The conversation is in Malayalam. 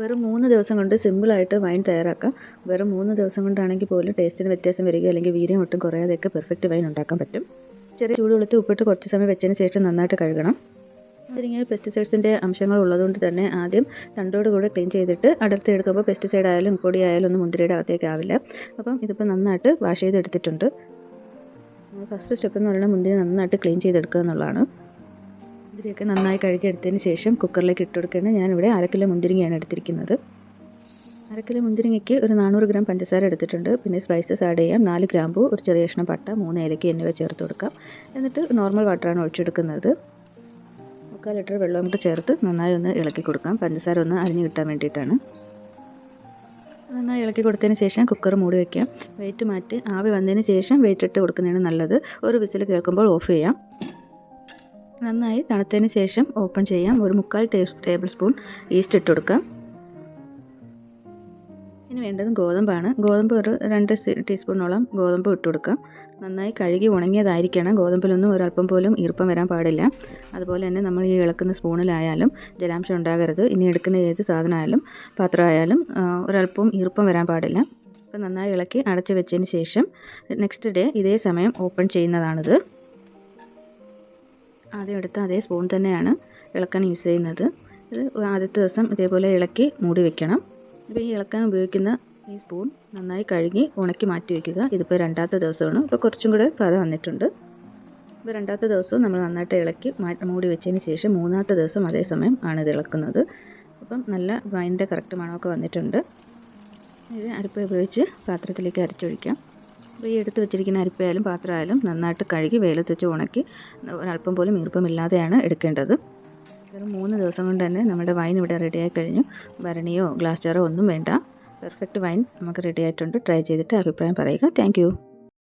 വെറും മൂന്ന് ദിവസം കൊണ്ട് സിമ്പിളായിട്ട് വൈൻ തയ്യാറാക്കാം. വെറും മൂന്ന് ദിവസം കൊണ്ടാണെങ്കിൽ പോലും ടേസ്റ്റിന് വ്യത്യാസം വരിക അല്ലെങ്കിൽ വീര്യം ഒട്ടും കുറയാതെയൊക്കെ പെർഫെക്റ്റ് വൈൻ ഉണ്ടാക്കാൻ പറ്റും. ചെറിയ ചൂടുവെള്ളത്തിൽ ഉപ്പിട്ട് കുറച്ച് സമയം വെച്ചതിന് ശേഷം നന്നായിട്ട് കഴുകണം. ഇതിങ്ങനെ പെസ്റ്റിസൈഡ്സിന്റെ അംശങ്ങൾ ഉള്ളതുകൊണ്ട് തന്നെ ആദ്യം തണ്ടോട് കൂടെ ക്ലീൻ ചെയ്തിട്ട് അടർത്തി എടുക്കുമ്പോൾ പെസ്റ്റിസൈഡ് ആയാലും പൊടി ആയാലും ഒന്നും മുന്തിരിയുടെ അകത്തേക്ക് ആവില്ല. അപ്പം ഇതിപ്പോൾ നന്നായിട്ട് വാഷ് ചെയ്തെടുത്തിട്ടുണ്ട്. ഫസ്റ്റ് സ്റ്റെപ്പ് എന്ന് പറയുന്നത് മുന്തിരി നന്നായിട്ട് ക്ലീൻ ചെയ്തെടുക്കുക എന്നുള്ളതാണ്. മുന്തിരിയൊക്കെ നന്നായി കഴുകിയെടുത്തതിന് ശേഷം കുക്കറിലേക്ക് ഇട്ട് കൊടുക്കേണ്ടത് ഞാനിവിടെ അരക്കിലോ കിലോ മുന്തിരിങ്ങയാണ് എടുത്തിരിക്കുന്നത്. അരക്കിലോ കിലോ മുന്തിരിങ്ങയ്ക്ക് ഒരു നാനൂറ് ഗ്രാം പഞ്ചസാര എടുത്തിട്ടുണ്ട്. പിന്നെ സ്പൈസസ് ആഡ് ചെയ്യാം. നാല് ഗ്രാമ്പു ഒരു ചെറിയ കഷ്ണം പട്ട മൂന്ന് ഏലക്ക എന്നിവ ചേർത്ത് കൊടുക്കാം. എന്നിട്ട് നോർമൽ വാട്ടറാണ് ഒഴിച്ചെടുക്കുന്നത്. മുക്കാൽ ലിറ്റർ വെള്ളം കൊണ്ട് ചേർത്ത് നന്നായി ഒന്ന് ഇളക്കി കൊടുക്കാം. പഞ്ചസാര ഒന്ന് അരിഞ്ഞ് കിട്ടാൻ വേണ്ടിയിട്ടാണ്. നന്നായി ഇളക്കി കൊടുത്തതിന് ശേഷം കുക്കർ മൂടി വയ്ക്കാം വെയിറ്റ് മാറ്റി ആവി വന്നതിന് ശേഷം വെയിറ്റ് ഇട്ട് കൊടുക്കുന്നതാണ് നല്ലത്. ഒരു വിസിൽ കേൾക്കുമ്പോൾ ഓഫ് ചെയ്യാം. നന്നായി തണുത്തതിന് ശേഷം ഓപ്പൺ ചെയ്യാം. ഒരു മുക്കാൽ ടേബിൾ സ്പൂൺ ഈസ്റ്റ് ഇട്ട് കൊടുക്കാം. ഇനി വേണ്ടത് ഗോതമ്പാണ്. ഗോതമ്പ് ഒരു രണ്ട് ടീസ്പൂണോളം ഗോതമ്പ് ഇട്ട് കൊടുക്കാം. നന്നായി കഴുകി ഉണങ്ങിയതായിരിക്കണം. ഗോതമ്പിലൊന്നും ഒരല്പം പോലും ഈർപ്പം വരാൻ പാടില്ല. അതുപോലെ തന്നെ നമ്മൾ ഈ ഇളക്കുന്ന സ്പൂണിലായാലും ജലാംശം ഉണ്ടാകരുത്. ഇനി എടുക്കുന്ന ഏത് സാധനമായാലും പാത്രമായാലും ഒരല്പം ഈർപ്പം വരാൻ പാടില്ല. അപ്പോൾ നന്നായി ഇളക്കി അടച്ചു വെച്ചതിന് ശേഷം നെക്സ്റ്റ് ഡേ ഇതേ സമയം ഓപ്പൺ ചെയ്യുന്നതാണിത്. ആദ്യം എടുത്ത അതേ സ്പൂൺ തന്നെയാണ് ഇളക്കാൻ യൂസ് ചെയ്യുന്നത്. ഇത് ആദ്യത്തെ ദിവസം ഇതേപോലെ ഇളക്കി മൂടി വെക്കണം. ഇപ്പോൾ ഈ ഇളക്കാൻ ഉപയോഗിക്കുന്ന ഈ സ്പൂൺ നന്നായി കഴുകി ഉണക്കി മാറ്റി വയ്ക്കുക ഇതിപ്പോൾ രണ്ടാമത്തെ ദിവസമാണ്. ഇപ്പോൾ കുറച്ചും കൂടെ പത വന്നിട്ടുണ്ട്. ഇപ്പോൾ രണ്ടാമത്തെ ദിവസവും നമ്മൾ നന്നായിട്ട് ഇളക്കി മൂടി വെച്ചതിന് ശേഷം മൂന്നാമത്തെ ദിവസം അതേസമയം ആണ് ഇത് ഇളക്കുന്നത്. അപ്പം നല്ല വൈന്റെ കറക്റ്റ് മണമൊക്കെ വന്നിട്ടുണ്ട്. ഇത് അരപ്പ് ഉപയോഗിച്ച് പാത്രത്തിലേക്ക് അരച്ചൊഴിക്കാം. അപ്പോൾ ഈ എടുത്ത് വെച്ചിരിക്കുന്ന അരിപ്പയായാലും പാത്രമായാലും നന്നായിട്ട് കഴുകി വെയിലത്ത് വെച്ച് ഉണക്കി ഒരല്പം പോലും ഈർപ്പമില്ലാതെയാണ് എടുക്കേണ്ടത്. വെറും മൂന്ന് ദിവസം കൊണ്ട് തന്നെ നമ്മുടെ വൈൻ ഇവിടെ റെഡിയായി കഴിഞ്ഞു. ഭരണിയോ ഗ്ലാസ് ജാറോ ഒന്നും വേണ്ട. പെർഫെക്റ്റ് വൈൻ നമുക്ക് റെഡി ആയിട്ടുണ്ട്. ട്രൈ ചെയ്തിട്ട് അഭിപ്രായം പറയുക. താങ്ക്